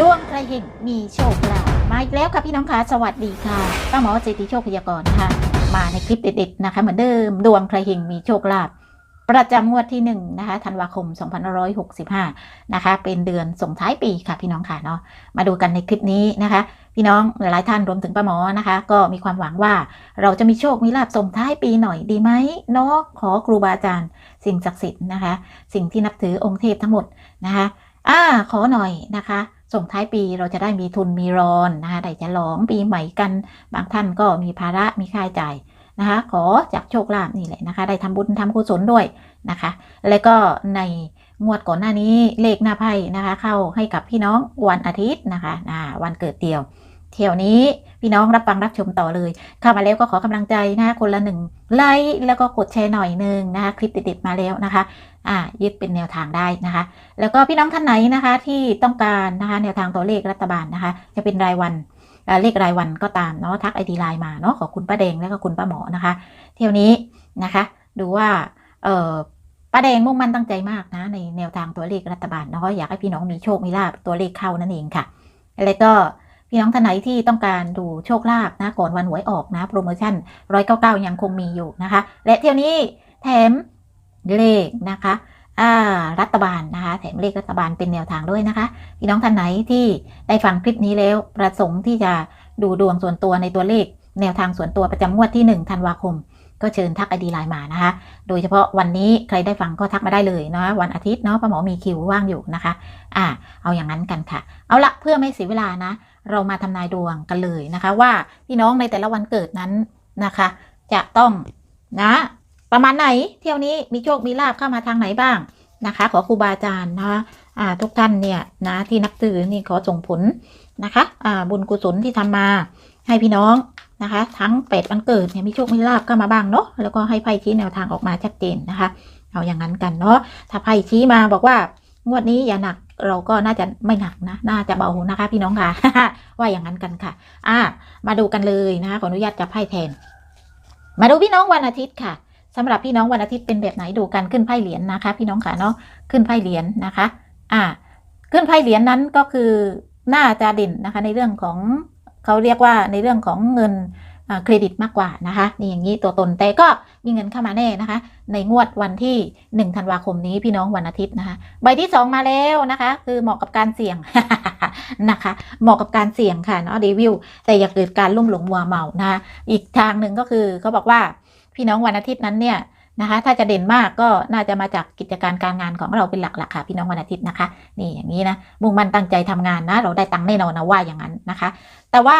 ดวงใครเห็นมีโชคลาภมาอีกแล้วค่ะพี่น้องคะสวัสดีค่ะป้าหมอเจติโชคพยากรณ์ค่ะ มาในคลิปเด็ดๆนะคะ เหมือนเดิมดวงใครเห็นมีโชคลาภประจำงวดที่1นะคะธันวาคม 2565 นะคะ เป็นเดือนส่งท้ายปีค่ะพี่น้องค่ะเนาะมาดูกันในคลิปนี้นะคะ พี่น้องหลายท่านรวมถึงป้าหมอนะคะ ก็มีความหวังว่าเราจะมีโชคมีลาภส่งท้ายปีหน่อยดีไหมเนาะขอครูบาอาจารย์ สิ่งศักดิ์สิทธิ์นะคะ สิ่งที่นับถือองค์เทพทั้งหมดนะคะอ่าขอหน่อยนะคะ ส่งท้ายปีเราจะได้มีทุนมีรอนนะคะได้จะลองปีใหม่กัน บางท่านก็มีภาระมีค่าใช้จ่ายนะคะ ขอจากโชคลาภนี่แหละนะคะ ได้ทำบุญทำกุศลด้วยนะคะ แล้วก็ในงวดก่อนหน้านี้เลขหน้าไพ่นะคะ เข้าให้กับพี่น้องวันอาทิตย์นะคะวันเกิดเดียว เที่ยวนี้พี่น้องรับฟังรับชมต่อเลย เข้ามาแล้วก็ขอกำลังใจนะคนละหนึ่งไลค์แล้วก็กดแชร์หน่อยหนึงนะคะคลิปติดๆมาแล้วนะคะอ่ายึดเป็นแนวทางได้นะคะ แล้วก็พี่น้องท่านไหนนะคะที่ต้องการนะคะแนวทางตัวเลขรัฐบาลนะคะ จะเป็นรายวันเอ่อเลขรายวันก็ตามเนาะทักไอดีไลน์มาเนาะขอบคุณป้าแดงและก็คุณป้าหมอนะคะ เที่ยวนี้นะคะ ดูว่าเออป้าแดงมุ่งมั่นตั้งใจมากนะในแนวทางตัวเลขรัฐบาลเนาะอยากให้พี่น้องมีโชคมีลาบตัวเลขเข้านั่นเองค่ะ แล้วก็ พี่น้องท่านไหนที่ต้องการดูโชคลาภนะก่อนวันหวยออกนะ โปรโมชั่นร้อยเก้าเก้ายังคงมีอยู่นะคะ และเที่ยวนี้แถมเลขนะคะอ่ารัฐบาลนะคะแถมเลขรัฐบาลเป็นแนวทางด้วยนะคะ พี่น้องท่านไหนที่ได้ฟังคลิปนี้แล้วประสงค์ที่จะดูดวงส่วนตัวในตัวเลข แนวทางส่วนตัวประจำงวดที่1ธันวาคม ก็เชิญทักไอดีไลน์มานะคะ โดยเฉพาะวันนี้ใครได้ฟังก็ทักมาได้เลยนะวันอาทิตย์เนาะป้าหมอมีคิวว่างอยู่นะคะ อ่า เอาอย่างนั้นกันค่ะ เอาละเพื่อไม่เสียเวลานะ เรามาทำนายดวงกันเลยนะคะ ว่าพี่น้องในแต่ละวันเกิดนั้นนะคะ จะต้องนะประมาณไหนเที่ยวนี้มีโชคมีลาบเข้ามาทางไหนบ้างนะคะ ขอครูบาอาจารย์นะคะอ่าทุกท่านเนี่ยนะที่นับถือนี่ขอส่งผลนะคะอ่าบุญกุศลที่ทำมาให้พี่น้องนะคะ ทั้งเป็ดวันเกิดเนี่ยมีโชคมีลาบเข้ามาบ้างเนาะแล้วก็ให้ไพ่ชี้แนวทางออกมาชัดเจนนะคะ เอาอย่างนั้นกันเนาะถ้าไพ่ชี้มาบอกว่างวดนี้อย่าหนัก เราก็น่าจะไม่หนักนะ น่าจะเบานะคะ พี่น้องค่ะ ว่าอย่างนั้นกันค่ะ อ่า มาดูกันเลยนะคะขออนุญาตจับไพ่แทน มาดูพี่น้องวันอาทิตย์ค่ะสำหรับพี่น้องวันอาทิตย์เป็นแบบไหนดูกันขึ้นไพ่เหรียญนะคะ พี่น้องค่ะเนาะขึ้นไพ่เหรียญนะคะ อ่า ขึ้นไพ่เหรียญนั้นก็คือน่าจะเด่นนะคะ ในเรื่องของเขาเรียกว่าในเรื่องของเงิน เครดิตมากกว่านะคะนี่อย่างนี้ตัวตนแต่ก็มีเงินเข้ามาแน่นะคะ ในงวดวันที่ 1 ธันวาคมนี้พี่น้องวันอาทิตย์นะคะ ใบที่ 2 มาแล้วนะคะ คือเหมาะกับการเสี่ยงนะคะ เหมาะกับการเสี่ยงค่ะเนาะเดวิลแต่อย่าเกิดการลุ่มหลงมัวเมานะคะอีกทางหนึ่งก็คือเขาบอกว่าพี่น้องวันอาทิตย์นั้นเนี่ยนะคะถ้าจะเด่นมากก็น่าจะมาจากกิจการการงานของเราเป็นหลักๆค่ะพี่น้องวันอาทิตย์นะคะ นี่อย่างนี้นะมุ่งมั่นตั้งใจทำงานนะ เราได้ตังค์แน่นอนนะว่าอย่างนั้นนะคะ แต่ว่า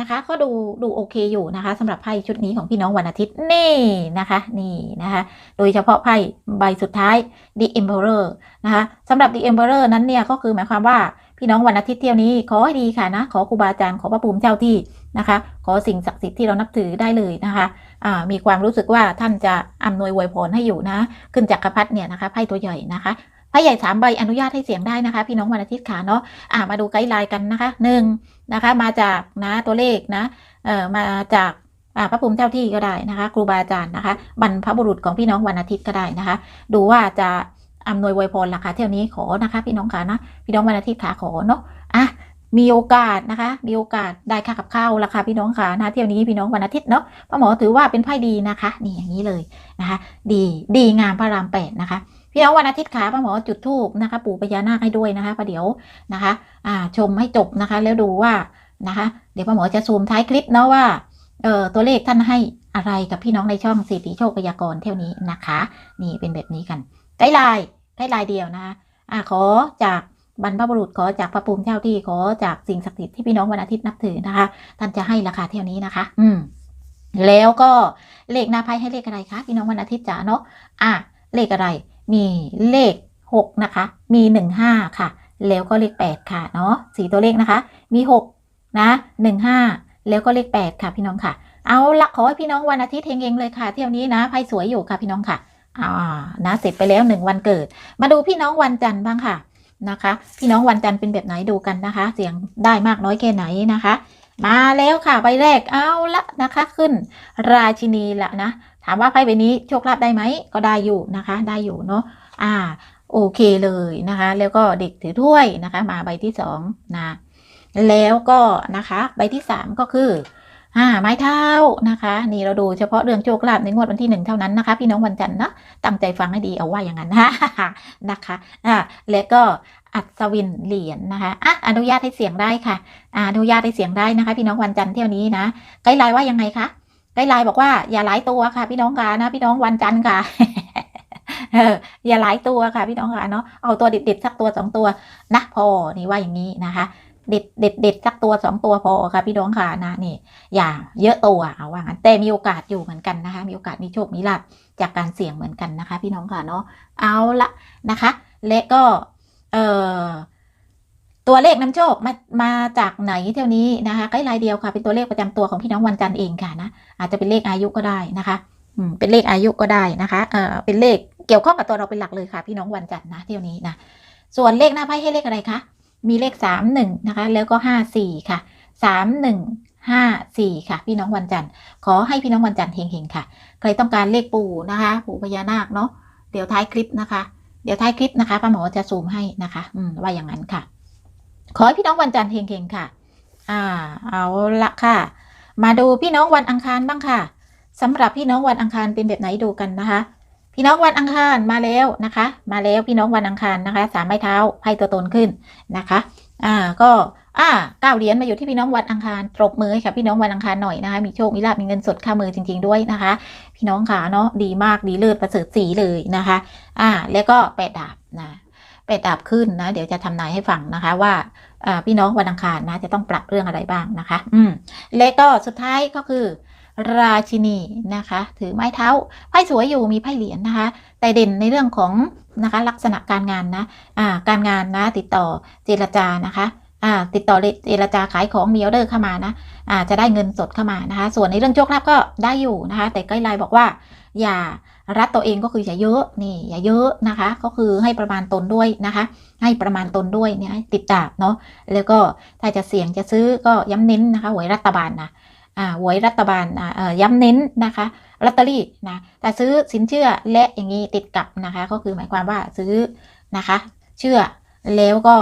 นะคะ ก็ดูดูโอเคอยู่นะคะสำหรับไพ่ชุดนี้ของพี่น้องวันอาทิตย์นี่นะคะนี่นะคะโดยเฉพาะไพ่ใบสุดท้าย The Emperor นะคะสำหรับ The Emperor นั้นเนี่ยก็คือหมายความว่าพี่น้องวันอาทิตย์เที่ยวนี้ขอให้ดีค่ะนะขอครูบาอาจารย์ขอพระภูมิเจ้าที่นะคะ ขอสิ่งศักดิ์สิทธิ์ที่เรานับถือได้เลยนะคะมีความรู้สึกว่าท่านจะอำนวยอวยพรให้อยู่นะ ขึ้นจากกระพัดเนี่ยนะคะไพ่ตัวใหญ่นะคะ ใหญ่สามใบอนุญาตให้เสียงได้นะคะ พี่น้องวันอาทิตย์ค่ะเนาะอ่ามาดูไกด์ไลน์กันนะคะหนึ่งนะคะ มาจากนะตัวเลขนะเอ่อมาจากพระภูมิเจ้าที่ก็ได้นะคะ ครูบาอาจารย์นะคะบรรพบุรุษของพี่น้องวันอาทิตย์ก็ได้นะคะ ดูว่าจะอำนวยวยพรราคาเที่ยวนี้ขอนะคะ พี่น้องค่ะนะพี่น้องวันอาทิตย์ขาขอเนาะอะมีโอกาสนะคะ มีโอกาสได้ค่ากับข้าวราคาพี่น้องค่ะนะเที่ยวนี้พี่น้องวันอาทิตย์เนาะพ่อหมอถือว่าเป็นไพ่ดีนะคะ นี่อย่างนี้เลยนะคะ ดีดีงามพระรามแปดนะคะ พี่น้องวันอาทิตย์ขาพ่อหมอจุดธูปนะคะ ปู่พญานาคให้ด้วยนะคะประเดี๋ยวนะคะอ่าชมให้จบนะคะ แล้วดูว่านะคะ เดี๋ยวพ่อหมอจะซูมท้ายคลิปเนาะว่าเอ่อตัวเลขท่านให้อะไรกับพี่น้องในช่องเศรษฐีโชคพยากรณ์เที่ยวนี้นะคะ นี่เป็นแบบนี้กันไกด์ไลน์ไกด์ไลน์เดียวนะคะอ่าขอจากบรรพบุรุษขอจากพระภูมิเจ้าที่ขอจากสิ่งศักดิ์สิทธิ์ที่พี่น้องวันอาทิตย์นับถือนะคะ ท่านจะให้ราคาเท่านี้นะคะ อืมแล้วก็เลขหน้าไพ่ให้เลขอะไรคะพี่น้องวันอาทิตย์จ๋าเนาะอะเลขอะไร มีเลขหกนะคะ มีหนึ่งห้าค่ะ แล้วก็เลขแปดค่ะเนาะสี่ตัวเลขนะคะ มีหกนะหนึ่งห้าแล้วก็เลขแปดค่ะพี่น้องค่ะ เอาละขอให้พี่น้องวันอาทิตย์เฮงๆเลยค่ะ เที่ยวนี้นะไพ่สวยอยู่ค่ะพี่น้องค่ะอ่านะเสร็จไปแล้วหนึ่งวันเกิด มาดูพี่น้องวันจันทร์บ้างค่ะนะคะ พี่น้องวันจันทร์เป็นแบบไหนดูกันนะคะ เสียงได้มากน้อยแค่ไหนนะคะ มาแล้วค่ะใบแรกเอาละนะคะขึ้น ราชินีละนะ ถามว่าไพ่ใบนี้โชคลาภได้ไหมก็ได้อยู่นะคะ ได้อยู่เนาะอ่าโอเคเลยนะคะ แล้วก็เด็กถือถ้วยนะคะ มาใบที่สองนะแล้วก็นะคะ ใบที่สามก็คือ อ่าไม้เท้านะคะ นี่เราดูเฉพาะเรื่องโชคลาภในงวดวันที่หนึ่งเท่านั้นนะคะ พี่น้องวันจันทร์นะตั้งใจฟังให้ดีเอาว่าอย่างนั้นนะคะอ่าแล้วก็อัศวินเหรียญนะคะอะอนุญาตให้เสียงได้ค่ะอ่าอนุญาตให้เสียงได้นะคะ พี่น้องวันจันทร์เที่ยวนี้นะไกด์ไลน์ว่ายังไงคะไกด์ไลน์บอกว่าอย่าหลายตัวค่ะ พี่น้องค่ะนะพี่น้องวันจันทร์ค่ะอออย่าหลายตัวค่ะพี่น้องค่ะเนาะเอาตัวเด็ดๆสักตัวสองตัวนะพอนี่ว่าอย่างนี้นะคะ เด็ดเด็ดเด็ดสักตัวสองตัวพอค่ะพี่น้องค่ะนะนี่ อย่าเยอะตัวเอาว่างั้นแต่มีโอกาสอยู่เหมือนกันนะคะ มีโอกาสมีโชคมีลาภจากการเสี่ยงเหมือนกันนะคะ พี่น้องค่ะเนาะเอาละนะคะ และก็เอ่อตัวเลขนำโชคมามาจากไหนเที่ยวนี้นะคะใกล้ลายเดียวค่ะเป็นตัวเลขประจำตัวของพี่น้องวันจันทร์เองค่ะนะอาจจะเป็นเลขอายุก็ได้นะคะอืมเป็นเลขอายุก็ได้นะคะเอ่อเป็นเลขเกี่ยวข้องกับตัวเราเป็นหลักเลยค่ะ พี่น้องวันจันทร์นะเที่ยวนี้นะส่วนเลขหน้าไพ่ให้เลขอะไรคะ มีเลขสามหนึ่งนะคะ แล้วก็ห้าสี่ค่ะสามหนึ่งห้าสี่ค่ะ พี่น้องวันจันทร์ ขอให้พี่น้องวันจันทร์เฮงๆค่ะ ใครต้องการเลขปู่นะคะ ปู่พญานาคเนาะ เดี๋ยวท้ายคลิปนะคะ เดี๋ยวท้ายคลิปนะคะป้าหมอจะซูมให้นะคะ อืม ว่าอย่างนั้นค่ะ ขอให้พี่น้องวันจันทร์เฮงๆค่ะ อ่า เอาละค่ะ มาดูพี่น้องวันอังคารบ้างค่ะสำหรับพี่น้องวันอังคารเป็นแบบไหนดูกันนะคะ พี่น้องวันอังคารมาแล้วนะคะ มาแล้วพี่น้องวันอังคารนะคะสามไม้เท้าไพ่ตัวตนขึ้นนะคะ อ่าก็อ่าเก้าเหรียญมาอยู่ที่พี่น้องวันอังคารตบมือให้ค่ะพี่น้องวันอังคารหน่อยนะคะมีโชคมีลาภมีเงินสดข้ามือจริง ๆด้วยนะคะ พี่น้องขาเนาะดีมากดีเลิศประเสริฐสีเลยนะคะ อ่า แล้วก็แปดดาบนะแปดดาบขึ้นนะ เดี๋ยวจะทำนายให้ฟังนะคะว่าอ่าพี่น้องวันอังคารนะจะต้องปรับเรื่องอะไรบ้างนะคะ อืมและก็สุดท้ายก็คือ ราชินีนะคะ ถือไม้เท้าไพ่สวยอยู่มีไพ่เหรียญนะคะ แต่เด่นในเรื่องของนะคะลักษณะการงานนะอ่าการงานนะติดต่อเจรจานะคะอ่าติดต่อเจรจาขายของมีออเดอร์เข้ามานะอ่าจะได้เงินสดเข้ามานะคะ ส่วนในเรื่องโชคลาภก็ได้อยู่นะคะ แต่ใกล้ไลน์บอกว่า อย่ารัดตัวเองก็คืออย่าเยอะนี่อย่าเยอะนะคะ ก็คือให้ประมาณตนด้วยนะคะ ให้ประมาณตนด้วยเนี่ยติดดาบเนาะแล้วก็ถ้าจะเสี่ยงจะซื้อก็ย้ำเน้นนะคะหวยรัฐบาลนะ อ่าหวยรัฐบาลอ่าย้ำเน้นนะคะลอตเตอรี่นะแต่ซื้อสินเชื่อและอย่างนี้ติดกับนะคะ ก็คือหมายความว่าซื้อนะคะ เชื่อแล้วก็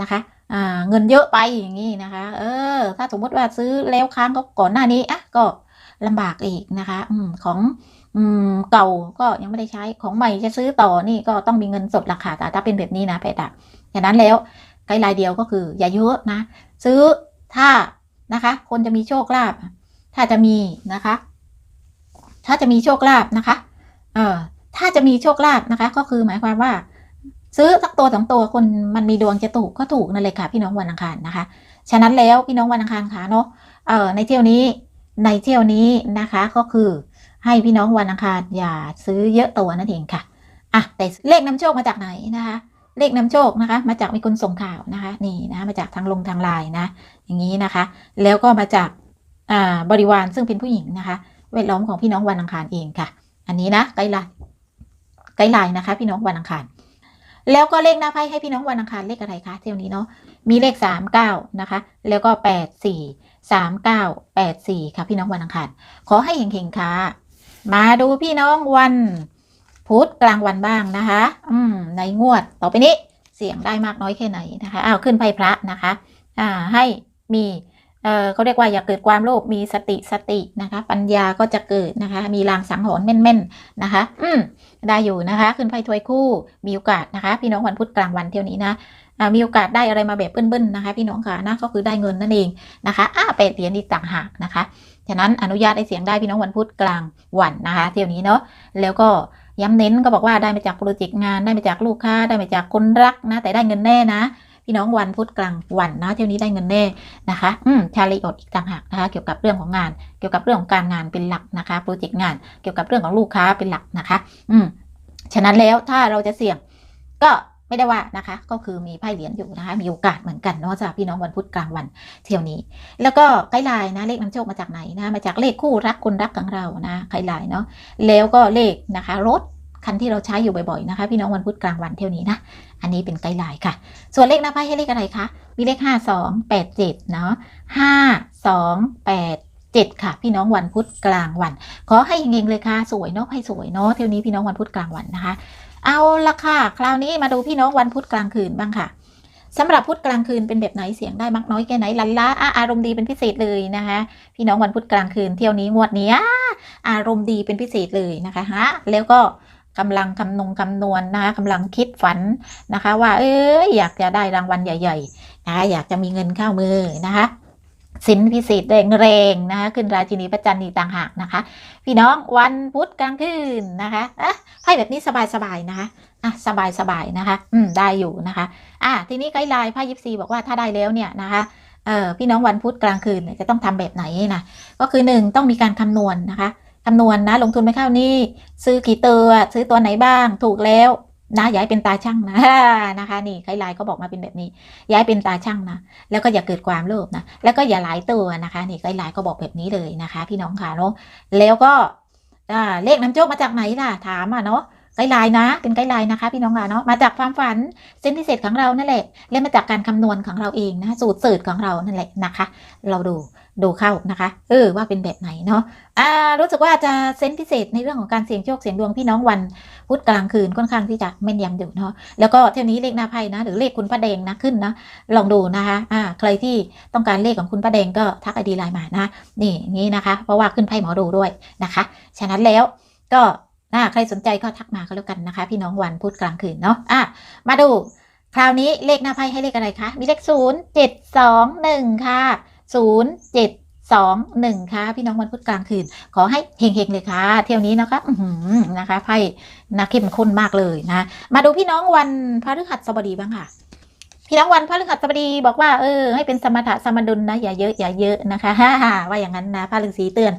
นะคะอ่าเงินเยอะไปอย่างนี้นะคะ เออ ถ้าสมมติว่าซื้อแล้วค้างก็ก่อนหน้านี้อะก็ลำบากอีกนะคะอืมของอืมเก่าก็ยังไม่ได้ใช้ของใหม่จะซื้อต่อนี่ก็ต้องมีเงินสดราคาแต่ถ้าเป็นแบบนี้นะแพทย์อะฉะนั้นแล้วไกด์ไลน์เดียวก็คืออย่าเยอะนะ ซื้อถ้านะคะ คนจะมีโชคลาภ ถ้าจะมีนะคะ ถ้าจะมีโชคลาภนะคะ เอ่อ ถ้าจะมีโชคลาภนะคะ ก็คือหมายความว่า ซื้อสักตัวสองตัวคนมันมีดวงจะถูกก็ถูกนั่นเลยค่ะ พี่น้องวันอังคารนะคะ ฉะนั้นแล้วพี่น้องวันอังคารค่ะเนาะ เอ่อ ในเที่ยวนี้ในเที่ยวนี้นะคะก็คือให้พี่น้องวันอังคารอย่าซื้อเยอะตัวนั่นเองค่ะอะแต่เลขนำโชคมาจากไหนนะคะ เลขนำโชคนะคะ มาจากมีคนส่งข่าวนะคะ นี่นะคะมาจากทางลงทางไลน์นะ อย่างนี้นะคะ แล้วก็มาจาก บริวารซึ่งเป็นผู้หญิงนะคะแวดล้อมของพี่น้องวันอังคารเองค่ะ อันนี้นะไกด์ไลน์ไกด์ไลน์นะคะ พี่น้องวันอังคาร แล้วก็เลขหน้าไพ่ให้พี่น้องวันอังคารเลขอะไรคะเที่ยวนี้เนาะมีเลขสามเก้านะคะ แล้วก็แปดสี่สามเก้าแปดสี่ค่ะพี่น้องวันอังคารขอให้เฮงๆค่ะมาดูพี่น้องวันพุธกลางวันบ้างนะคะ อืม ในงวดต่อไปนี้เสียงได้มากน้อยแค่ไหนนะคะ อ้าว ขึ้นไพ่พระนะคะ อ่า ให้มี เออเขาเรียกว่าอย่าเกิดความโลภมีสติสตินะคะ ปัญญาก็จะเกิดนะคะ มีลางสังหรณ์แม่นๆนะคะ อืมได้อยู่นะคะ ขึ้นไพ่ถวยคู่มีโอกาสนะคะ พี่น้องวันพุธกลางวันเที่ยวนี้นะมีโอกาสได้อะไรมาแบบเบิ้ลๆนะคะ พี่น้องค่ะนะก็คือได้เงินนั่นเองนะคะอ่าเป็ดเหรียญอีกต่างหากนะคะฉะนั้นอนุญาตให้เสียงได้พี่น้องวันพุธกลางวันนะคะ เที่ยวนี้เนาะแล้วก็ย้ำเน้นก็บอกว่าได้มาจากโปรเจกต์งานได้มาจากลูกค้าได้มาจากคนรักนะ แต่ได้เงินแน่นะ พี่น้องวันพุธกลางวันนะเที่ยวนี้ได้เงินแน่นะคะอืมชาลีอดอีกต่างหากนะคะ เกี่ยวกับเรื่องของงาน เกี่ยวกับเรื่องของการงานเป็นหลักนะคะโปรเจกต์งาน เกี่ยวกับเรื่องของลูกค้าเป็นหลักนะคะ อืมฉะนั้นแล้วถ้าเราจะเสี่ยงก็ไม่ได้ว่านะคะ ก็คือมีไพ่เหรียญอยู่นะคะ มีโอกาสเหมือนกันเนาะสำหรับพี่น้องวันพุธกลางวันเที่ยวนี้ แล้วก็ไกด์ไลน์นะเลขนำโชคมาจากไหนนะ มาจากเลขคู่รักคนรักของเรานะไกด์ไลน์เนาะแล้วก็เลขนะคะรถคันที่เราใช้อยู่บ่อยๆนะคะ พี่น้องวันพุธกลางวันเที่ยวนี้นะ อันนี้เป็นไกด์ไลน์ค่ะ ส่วนเลขหน้าไพ่ให้เลขอะไรคะมีเลขห้าสองแปดเจ็ดเนาะห้าสองแปดเจ็ดค่ะ พี่น้องวันพุธกลางวัน ขอให้เฮงเลยค่ะ สวยเนาะให้สวยเนาะเที่ยวนี้พี่น้องวันพุธกลางวันนะคะ เอาละค่ะ คราวนี้มาดูพี่น้องวันพุธกลางคืนบ้างค่ะสำหรับพุธกลางคืนเป็นแบบไหนเสียงได้มักน้อยแค่ไหนลันล้าอะอารมณ์ดีเป็นพิเศษเลยนะคะ พี่น้องวันพุธกลางคืนเที่ยวนี้งวดนี้อารมณ์ดีเป็นพิเศษเลยนะคะฮะแล้วก็ กำลังคำนงคำนวณนะคะกำลังคิดฝันนะคะ ว่าเอ้ยอยากจะได้รางวัลใหญ่ๆนะคะอยากจะมีเงินเข้ามือนะคะสินพิเศษแรงๆนะคะขึ้นราชินีพระจันทร์อีต่างหากนะคะ พี่น้องวันพุธกลางคืนนะคะอะไพ่แบบนี้สบายๆนะคะอะสบายๆนะคะ อืมได้อยู่นะคะอะทีนี้ไกด์ไลน์ไพ่ยิปซีบอกว่าถ้าได้แล้วเนี่ยนะคะเออพี่น้องวันพุธกลางคืนเนี่ยจะต้องทำแบบไหนนะก็คือหนึ่งต้องมีการคำนวณนะคะ คำนวณนะ ลงทุนไปเข้านี่ซื้อกี่ตัวซื้อตัวไหนบ้างถูกแล้วนะย้ายเป็นตาช่างนะนะคะ นี่ไกด์ไลน์ก็บอกมาเป็นแบบนี้ ย้ายเป็นตาช่างนะ แล้วก็อย่าเกิดความโลภนะ แล้วก็อย่าหลายตัวนะคะ นี่ไกด์ไลน์ก็บอกแบบนี้เลยนะคะ พี่น้องค่ะเนาะแล้วก็เลขน้ำโชคมาจากไหนล่ะถามอะเนาะ กด์ไลน์นะ เป็นไกด์ไลน์นะคะ พี่น้องค่ะเนาะมาจากความฝันเส้นพิเศษของเรานั่นแหละและมาจากการคำนวณของเราเองนะสูตรสืบของเรานั่นแหละนะคะ เราดูดูเข้านะคะ เออว่าเป็นแบบไหนเนาะอ่ารู้สึกว่าจะเซนพิเศษในเรื่องของการเสี่ยงโชคเสี่ยงดวงพี่น้องวันพุธกลางคืนค่อนข้างที่จะแม่นยำอยู่เนาะแล้วก็เท่านี้เลขหน้าไพ่นะ หรือเลขคุณพระแดงนะขึ้นนะลองดูนะคะอ่าใครที่ต้องการเลขของคุณป้าแดงก็ทักไอดีไลน์มานะนี่นี้นะคะ เพราะว่าขึ้นไพ่หมอดูด้วยนะคะ ฉะนั้นแล้วก็ อ่าใครสนใจก็ทักมาก็แล้วกันนะคะ พี่น้องวันพุธกลางคืนเนาะอะมาดู คราวนี้เลขหน้าไพ่ให้เลขอะไรคะ มีเลขศูนย์เจ็ดสองหนึ่งค่ะศูนย์เจ็ดสองหนึ่งค่ะ พี่น้องวันพุธกลางคืน ขอให้เฮงๆเลยค่ะ เที่ยวนี้นะคะอือหือนะคะไพ่นะเข้มข้นมากเลยนะ มาดูพี่น้องวันพฤหัสบดีบ้างค่ะ พี่น้องวันพฤหัสบดีบอกว่าเออให้เป็นสมถะสมดุลนะอย่าเยอะอย่าเยอะนะคะฮ่าฮ่าว่าอย่างนั้นนะพระฤาษีเตือน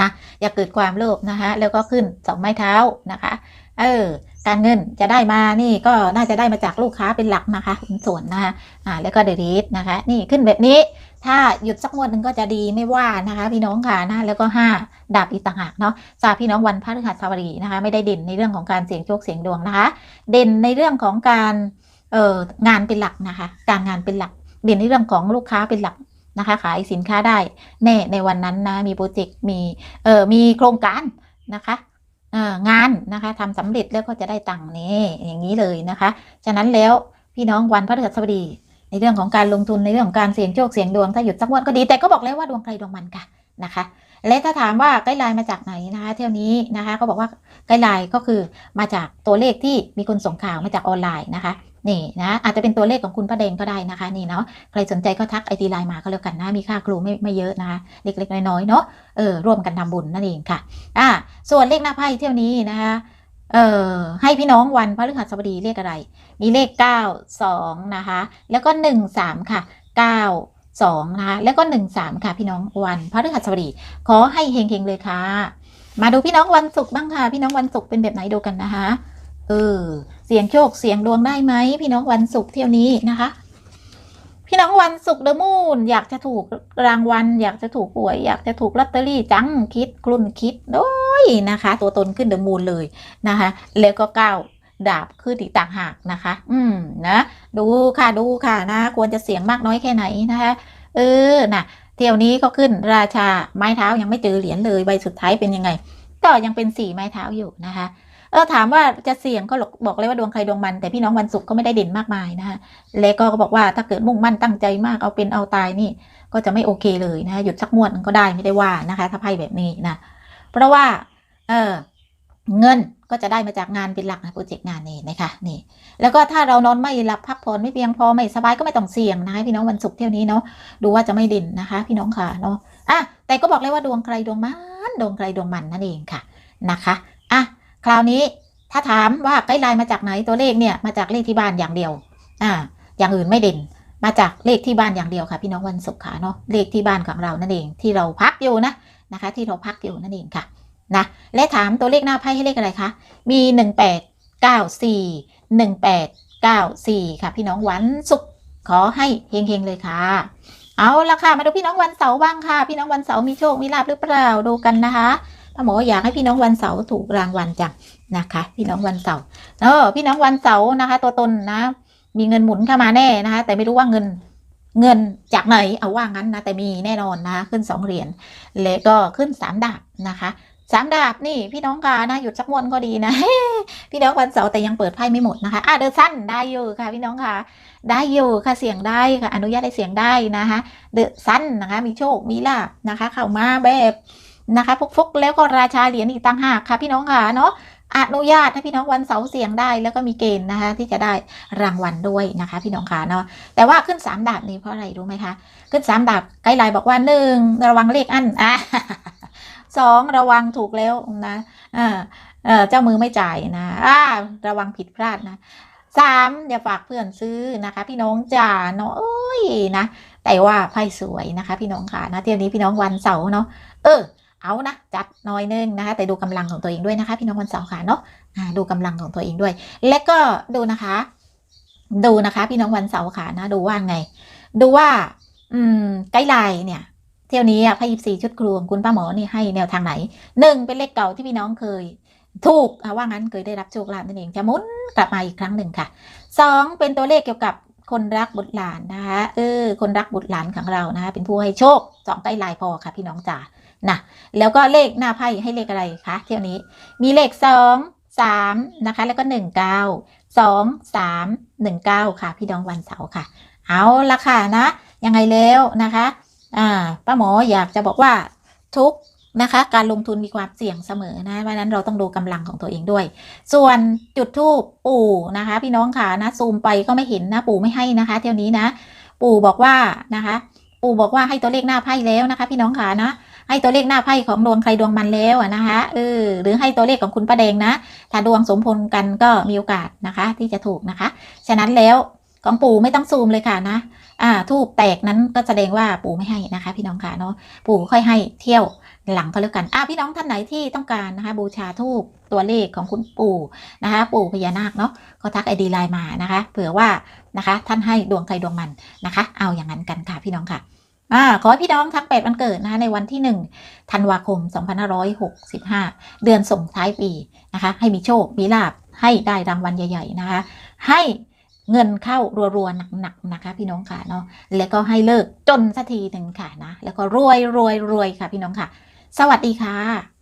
นะอย่าเกิดความโลภนะคะแล้วก็ขึ้นสองไม้เท้านะคะ เออการเงินจะได้มานี่ก็น่าจะได้มาจากลูกค้าเป็นหลักนะคะเป็นส่วนนะคะอ่าแล้วก็เดริสนะคะ นี่ขึ้นแบบนี้ ถ้าหยุดสักงวดหนึ่งก็จะดีไม่ว่านะคะ พี่น้องค่ะนะแล้วก็ห้าดาบอีต่างหากเนาะทราพี่น้องวันพฤหัสบดีนะคะ ไม่ได้เด่นในเรื่องของการเสี่ยงโชคเสี่ยงดวงนะคะ เด่นในเรื่องของการเอ่องานเป็นหลักนะคะ การงานเป็นหลัก เด่นในเรื่องของลูกค้าเป็นหลัก นะคะขายสินค้าได้แน่ในวันนั้นนะมีโปรเจกต์มีเอ่อมีโครงการนะคะงานนะคะทำสำเร็จแล้วก็จะได้ตังค์นี่อย่างนี้เลยนะคะฉะนั้นแล้วพี่น้องวันพฤหัสบดี ในเรื่องของการลงทุนในเรื่องของการเสี่ยงโชคเสี่ยงดวงถ้าหยุดสักวันก็ดีแต่ก็บอกแล้วว่าดวงใครดวงมันค่ะนะคะ และถ้าถามว่าไกด์ไลน์มาจากไหนนะคะ เที่ยวนี้นะคะก็บอกว่าไกด์ไลน์ก็คือมาจากตัวเลขที่มีคนส่งข่าวมาจากออนไลน์นะคะ นี่นะอาจจะเป็นตัวเลขของคุณป้าแดงก็ได้นะคะนี่เนาะใครสนใจก็ทักไอทีไลน์มาก็แล้วกันนะมีค่าครูไม่ไม่เยอะนะคะเล็กๆน้อยๆเนาะเออร่วมกันทำบุญนั่นเองค่ะอ่าส่วนเลขหน้าไพ่เที่ยวนี้นะคะเอ่อให้พี่น้องวันพฤหัสบดีเลขอะไร มีเลข 9 2 นะคะ แล้วก็ 1 3 ค่ะ 9 2 นะคะ แล้วก็ 1 3 ค่ะ พี่น้องวันพฤหัสบดี ขอให้เฮงๆเลยค่ะ มาดูพี่น้องวันศุกร์บ้างค่ะ พี่น้องวันศุกร์เป็นแบบไหนดูกันนะคะ เออ เสียงโชคเสียงดวงได้ไหมพี่น้องวันศุกร์เที่ยวนี้นะคะ พี่น้องวันศุกร์เดมูนอยากจะถูกรางวัลอยากจะถูกหวย อยากจะถูกลอตเตอรี่จังคิดกลุ่นคิดโอ้ยนะคะ ตัวตนขึ้นเดมูนเลยนะคะ แล้วก็ก้าวดาบขึ้นอีกต่างหากนะคะ อืมนะดูค่ะดูค่ะนะ ควรจะเสียงมากน้อยแค่ไหนนะคะ เออนะเที่ยวนี้ก็ขึ้นราชาไม้เท้ายังไม่เจอเหรียญเลยใบสุดท้ายเป็นยังไง ก็ยังเป็นสี่ไม้เท้าอยู่นะคะ เออถามว่าจะเสี่ยงก็บอกเลยว่าดวงใครดวงมัน แต่พี่น้องวันศุกร์ก็ไม่ได้เด่นมากมายนะคะแล้วก็บอกว่าถ้าเกิดมุ่งมั่นตั้งใจมากเอาเป็นเอาตายนี่ ก็จะไม่โอเคเลยนะคะหยุดสักงวดมันก็ได้ไม่ได้ว่านะคะ ถ้าไพ่แบบนี้นะเพราะว่า เออเงินก็จะได้มาจากงานเป็นหลักนะโปรเจกต์งานนี่นะคะนี่ แล้วก็ถ้าเรานอนไม่หลับพักผ่อนไม่เพียงพอไม่สบายก็ไม่ต้องเสี่ยงนะคะพี่น้องวันศุกร์เที่ยวนี้เนาะดูว่าจะไม่เด่นนะคะ พี่น้องค่ะเนาะอะแต่ก็บอกเลยว่าดวงใครดวงมันดวงใครดวงมันนั่นเองค่ะนะคะ คราวนี้ถ้าถามว่าไกด์ไลน์มาจากไหนตัวเลขเนี่ยมาจากเลขที่บ้านอย่างเดียว อ่า อย่างอื่นไม่เด่น มาจากเลขที่บ้านอย่างเดียวค่ะ พี่น้องวันศุกร์ค่ะเนาะเลขที่บ้านของเรานั่นเองที่เราพักอยู่นะนะคะ ที่เราพักอยู่นั่นเองค่ะนะและถามตัวเลขหน้าไพ่ให้เลขอะไรคะมีหนึ่งแปดเก้าสี่หนึ่งแปดเก้าสี่ค่ะ พี่น้องวันศุกร์ขอให้เฮงๆเลยค่ะ เอาละค่ะ มาดูพี่น้องวันเสาร์บ้างค่ะ พี่น้องวันเสาร์มีโชค มีลาภหรือเปล่าดูกันนะคะ ป้าหมออยากให้พี่น้องวันเสาร์ถูกรางวัลจังนะคะ พี่น้องวันเสาร์เออพี่น้องวันเสาร์นะคะ ตัวตนนะ มีเงินหมุนเข้ามาแน่นะคะ แต่ไม่รู้ว่าเงินเงินจากไหนเอาว่างั้นนะแต่มีแน่นอนนะขึ้นสองเหรียญแล้วก็ขึ้นสามดาบนะคะสามดาบนี่พี่น้องค่ะนะหยุดสักวันก็ดีนะ พี่น้องวันเสาร์แต่ยังเปิดไพ่ไม่หมดนะคะอะเดอะซันได้อยู่ค่ะ พี่น้องค่ะได้อยู่ค่ะเสียงได้ค่ะ อนุญาตให้เสียงได้นะคะเดอะซันนะคะ มีโชคมีลาบนะคะ เข้ามาแบบ นะคะฟุกๆแล้วก็ราชาเหรียญอีกต่างหากค่ะพี่น้องค่ะเนาะอนุญาตให้พี่น้องวันเสาร์เสียงได้แล้วก็มีเกณฑ์นะคะที่จะได้รางวัลด้วยนะคะ พี่น้องค่ะเนาะแต่ว่าขึ้นสามดาบนี้เพราะอะไรรู้ไหมคะ ขึ้นสามดาบไกด์ไลน์บอกว่าหนึ่งระวังเลขอันอะสองระวังถูกแล้วนะอ่าเออเจ้ามือไม่จ่ายนะอ่าระวังผิดพลาดนะสามอย่าฝากเพื่อนซื้อนะคะ พี่น้องจ่าเนาะเอ้ยนะแต่ว่าไพ่สวยนะคะ พี่น้องค่ะนะเที่ยวนี้พี่น้องวันเสาร์เนาะเออ เอานะจัดน่อยนึงนะคะ แต่ดูกำลังของตัวเองด้วยนะคะ พี่น้องวันเสาร์ค่ะเนาะดูกำลังของตัวเองด้วย และก็ดูนะคะ ดูนะคะ พี่น้องวันเสาร์ค่ะนะดูว่าไง ดูว่า อืมไกด์ไลน์เนี่ยเที่ยวนี้อะไพ่ยิบสี่ชุดครูของคุณป้าหมอนี่ให้แนวทางไหนหนึ่งเป็นเลขเก่าที่พี่น้องเคย ถูกอะว่างั้นเคยได้รับโชคลาภนั่นเองจะมุนกลับมาอีกครั้งหนึ่งค่ะสองเป็นตัวเลขเกี่ยวกับคนรักบุตรหลานนะคะเออคนรักบุตรหลานของเรานะคะเป็นผู้ให้โชคสองไกด์ไลน์พอค่ะพี่น้องจ๋า นะแล้วก็เลขหน้าไพ่ให้เลขอะไรคะเที่ยวนี้มีเลขสองสามนะคะ แล้วก็หนึ่งเก้าสองสามหนึ่งเก้าค่ะ พี่น้องวันเสาร์ค่ะ เอาละค่ะนะยังไงแล้วนะคะอ่าป้าหมออยากจะบอกว่าทุกนะคะ การลงทุนมีความเสี่ยงเสมอนะเพราะนั้นเราต้องดูกำลังของตัวเองด้วย ส่วนจุดทูปปู่นะคะ พี่น้องค่ะนะซูมไปก็ไม่เห็นนะปู่ไม่ให้นะคะเที่ยวนี้นะ ปู่บอกว่านะคะ ปู่บอกว่าให้ตัวเลขหน้าไพ่แล้วนะคะ พี่น้องค่ะนะ ให้ตัวเลขหน้าไพ่ของดวงใครดวงมันแล้วอะนะคะเออหรือให้ตัวเลขของคุณป้าแดงนะ ถ้าดวงสมพลกันก็มีโอกาสนะคะ ที่จะถูกนะคะ ฉะนั้นแล้วของปู่ไม่ต้องซูมเลยค่ะนะ อ่า ทูบแตกนั้นก็แสดงว่าปู่ไม่ให้นะคะ พี่น้องค่ะเนาะ ปู่ค่อยให้เที่ยวหลังก็แล้วกัน อ่าพี่น้องท่านไหนที่ต้องการนะคะ บูชาทูบตัวเลขของคุณปู่นะคะ ปู่พญานาคเนาะ ก็ทักไอดีไลน์มานะคะ เผื่อว่านะคะ ท่านให้ดวงใครดวงมันนะคะ เอาอย่างนั้นกันค่ะพี่น้องค่ะ อ่าขอให้พี่น้องทักแปดวันเกิดนะคะในวันที่ 1 ธันวาคม 2565 เดือนส่งท้ายปีนะคะ ให้มีโชค มีลาบ ให้ได้รางวัลใหญ่ๆนะคะ ให้เงินเข้ารัวๆหนักๆนะคะ พี่น้องค่ะเนาะ แล้วก็ให้เลิกจนสักทีหนึ่งค่ะนะ แล้วก็รวยรวยรวยค่ะพี่น้องค่ะ สวัสดีค่ะ